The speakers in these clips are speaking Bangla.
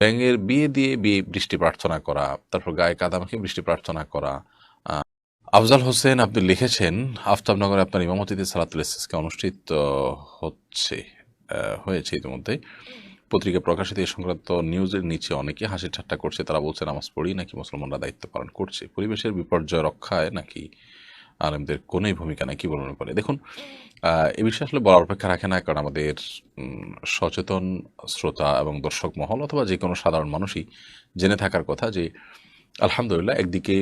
ব্যাঙের বিয়ে দিয়ে বিয়ে বৃষ্টি প্রার্থনা করা, তারপর গায়ে কাদামাখি বৃষ্টি প্রার্থনা করা আফজাল হোসেন আপনি লিখেছেন, আফতাবনগরে আপনার ইমামতিতে সালাতুল ইসলামকে অনুষ্ঠিত হচ্ছে হয়েছে ইতিমধ্যে। পত্রিকা প্রকাশিত এই সংক্রান্ত নিউজের নিচে অনেকে হাসি ঠাট্টা করছে, তারা বলছে, নামাজ পড়ি নাকি মুসলমানরা দায়িত্ব পালন করছে? পরিবেশের বিপর্যয় রক্ষায় নাকি আলেমদের কোনোই ভূমিকা নাই, কি বলবেন পারে? দেখুন এ বিষয়ে আসলে বলার অপেক্ষা রাখে না, কারণ আমাদের সচেতন শ্রোতা এবং দর্শক মহল অথবা যে কোনো সাধারণ মানুষই জেনে থাকার কথা যে, আলহামদুলিল্লাহ একদিকে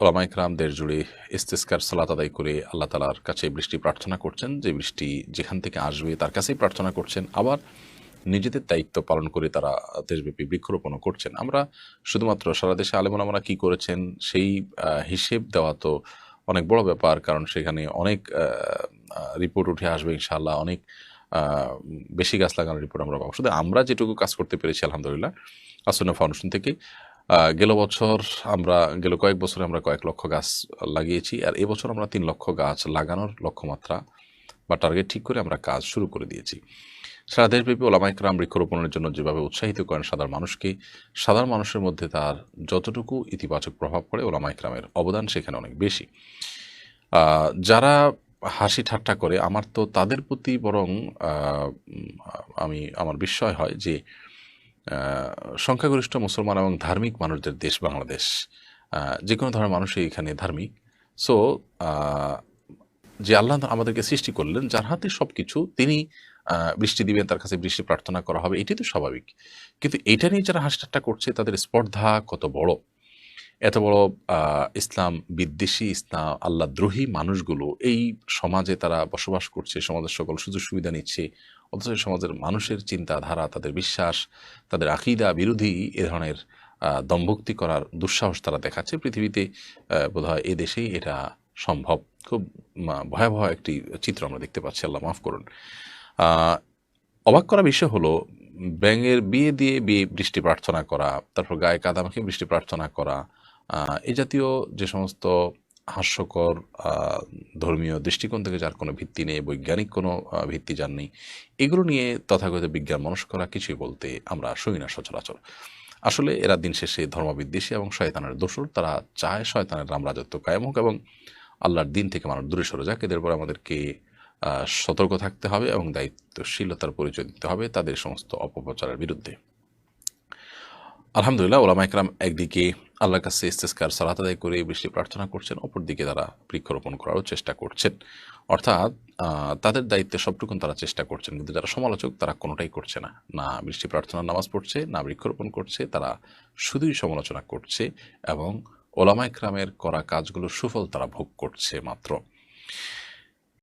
ওলামা ইকরাম দেশ জুড়ে ইস্তেস্কার সালাত আদায় করে আল্লাহ তালার কাছে বৃষ্টি প্রার্থনা করছেন, যে বৃষ্টি যেখান থেকে আসবে তার কাছেই প্রার্থনা করছেন, আবার নিজেদের দায়িত্ব পালন করে তারা দেশব্যাপী বৃক্ষরোপণও করছেন। আমরা শুধুমাত্র সারা দেশে আলেমুলামারা কী করেছেন, সেই হিসেব দেওয়া তো অনেক বড় ব্যাপার, কারণ সেখানে অনেক রিপোর্ট উঠে আসবে ইনশাআল্লাহ, অনেক বেশি গাছ লাগানোর রিপোর্ট আমরা পাবো। শুধু আমরা যেটুকু কাজ করতে পেরেছি, আলহামদুলিল্লাহ, আসন্ন ফাউন্ডেশন থেকে গেল বছর আমরা, গেল কয়েক বছরে আমরা কয়েক লক্ষ গাছ লাগিয়েছি, আর এবছর আমরা তিন লক্ষ গাছ লাগানোর লক্ষ্যমাত্রা বা টার্গেট ঠিক করে আমরা কাজ শুরু করে দিয়েছি। সারা দেশব্যাপী ওলামাইকরাম বৃক্ষরোপণের জন্য যেভাবে উৎসাহিত করেন সাধারণ মানুষকে, সাধারণ মানুষের মধ্যে তার যতটুকু ইতিবাচক প্রভাব পড়ে ওলামাইকরামের অবদান সেখানে অনেক বেশি। যারা হাসি ঠাট্টা করে, আমার তো তাদের প্রতি বরং আমি, আমার বিস্ময় হয় যে সংখ্যাগরিষ্ঠ মুসলমান এবং ধার্মিক মানুষদের দেশ বাংলাদেশ যে কোনো ধরনের মানুষই এখানে ধার্মিক। সো যে আল্লাহ আমাদেরকে সৃষ্টি করলেন, যার হাতে সব কিছু তিনি বৃষ্টি দিবেন, তার কাছে বৃষ্টি প্রার্থনা করা হবে এটাই তো স্বাভাবিক। কিন্তু এটা নিয়ে যারা হাসি ঠাট্টা করছে, তাদের স্পর্ধা কত বড়? এত বড় ইসলাম বিদ্বেষী, ইসলাম আল্লাহ দ্রোহী মানুষগুলো, এই সমাজে তারা বসবাস করছে, সমাজের সকল সুযোগ সুবিধা নিচ্ছে, অথচ সমাজের মানুষের চিন্তাধারা, তাদের বিশ্বাস, তাদের আকিদা বিরোধী এ ধরনের দম্ভক্তি করার দুঃসাহস তারা দেখাচ্ছে। পৃথিবীতে বোধহয় এ দেশেই এটা সম্ভব। খুব ভয়াবহ একটি চিত্র আমরা দেখতে পাচ্ছি। আল্লাহ মাফ করুন। অবাক করা বিষয় হলো, ব্যাঙের বিয়ে দিয়ে বিয়ে বৃষ্টি প্রার্থনা করা, তারপর গায়ে কাদামাখি বৃষ্টি প্রার্থনা করা এই জাতীয় যে সমস্ত হাস্যকর ধর্মীয় দৃষ্টিকোণ থেকে যার কোনো ভিত্তি নেই, বৈজ্ঞানিক কোনো ভিত্তি যার নেই, এগুলো নিয়ে তথাগত বিজ্ঞান, মনস্করা কিছুই বলতে আমরা শুনি না সচরাচর। আসলে এরা দিন শেষে ধর্মবিদ্বেষী এবং শয়তানের দোষর, তারা চায় শয়তানের রাম রাজত্ব কায়েম হোক এবং আল্লাহর দিন থেকে মানুষ দূরে সরে যাক, এদের পর আমাদেরকে সতর্ক থাকতে হবে এবং দায়িত্বশীলতার পরিচয় দিতে হবে তাদের সমস্ত অপপ্রচারের বিরুদ্ধে। আলহামদুলিল্লাহ, ওলামা একরাম একদিকে আল্লাহর কাছে ইস্তেস্কার সালাত আদায় করে বৃষ্টি প্রার্থনা করছেন, অপরদিকে তারা বৃক্ষরোপণ করারও চেষ্টা করছেন। অর্থাৎ তাদের দায়িত্বে সবটুকুন তারা চেষ্টা করছেন, কিন্তু যারা সমালোচক তারা কোনোটাই করছে না। না বৃষ্টি প্রার্থনার নামাজ পড়ছে, না বৃক্ষরোপণ করছে, তারা শুধুই সমালোচনা করছে এবং ওলামা একরামের করা কাজগুলো সুফল তারা ভোগ করছে মাত্র।